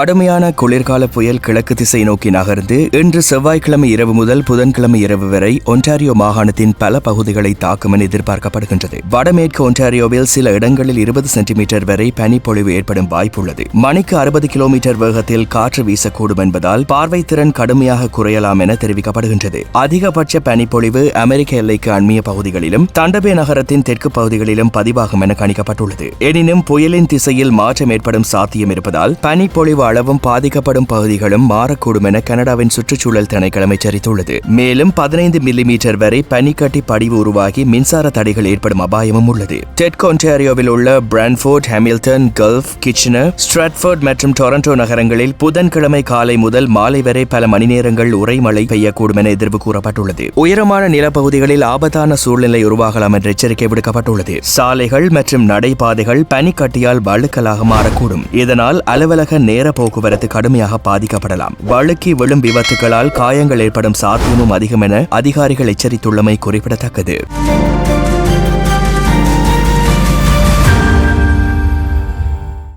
கடுமையான குளிர்கால புயல் கிழக்கு திசை நோக்கி நகர்ந்து இன்று செவ்வாய்க்கிழமை இரவு முதல் புதன்கிழமை இரவு வரை ஒன்டாரியோ மாகாணத்தின் பல பகுதிகளை தாக்கும் என எதிர்பார்க்கப்படுகின்றது. வடமேற்கு ஒன்டாரியோவில் சில இடங்களில் இருபது சென்டிமீட்டர் வரை பனிப்பொழிவு ஏற்படும் வாய்ப்புள்ளது. மணிக்கு அறுபது கிலோமீட்டர் வேகத்தில் காற்று வீசக்கூடும் என்பதால் பார்வை திறன் கடுமையாக குறையலாம் என தெரிவிக்கப்படுகின்றது. அதிகபட்ச பனிப்பொழிவு அமெரிக்க எல்லைக்கு அண்மிய பகுதிகளிலும் தண்டபே நகரத்தின் தெற்கு பகுதிகளிலும் பதிவாகும் என கணிக்கப்பட்டுள்ளது. எனினும் புயலின் திசையில் மாற்றம் ஏற்படும் சாத்தியம் இருப்பதால் பனிப்பொழிவு அளவும் பாதிக்கப்படும் பகுதிகளும் மாறக்கூடும் என கனடாவின் சுற்றுச்சூழல் திணைக்களம் எச்சரித்துள்ளது. மேலும் பதினைந்து மில்லிமீட்டர் வரை பனிக்கட்டி படிவு உருவாகி மின்சார தடைகள் ஏற்படும் அபாயமும் உள்ளது. டெட் ஒன்டாரியோவில் உள்ள Brantford Hamilton Guelph Kitchener Stratford மற்றும் டொரண்டோ நகரங்களில் புதன்கிழமை காலை முதல் மாலை வரை பல மணி நேரங்கள் உரைமழை பெய்யக்கூடும் என எதிர்வு கூறப்பட்டுள்ளது. உயரமான நிலப்பகுதிகளில் ஆபத்தான சூழ்நிலை உருவாகலாம் என்ற எச்சரிக்கை விடுக்கப்பட்டுள்ளது. சாலைகள் மற்றும் நடைபாதைகள் பனிக்கட்டியால் வழுக்கலாக மாறக்கூடும். இதனால் அலுவலக நேர போக்குவரத்து கடுமையாக பாதிக்கப்படலாம். வழுக்கி விழும் விபத்துகளால் காயங்கள் ஏற்படும் சாத்தியமும் அதிகம் என அதிகாரிகள் எச்சரித்துள்ளமை குறிப்பிடத்தக்கது.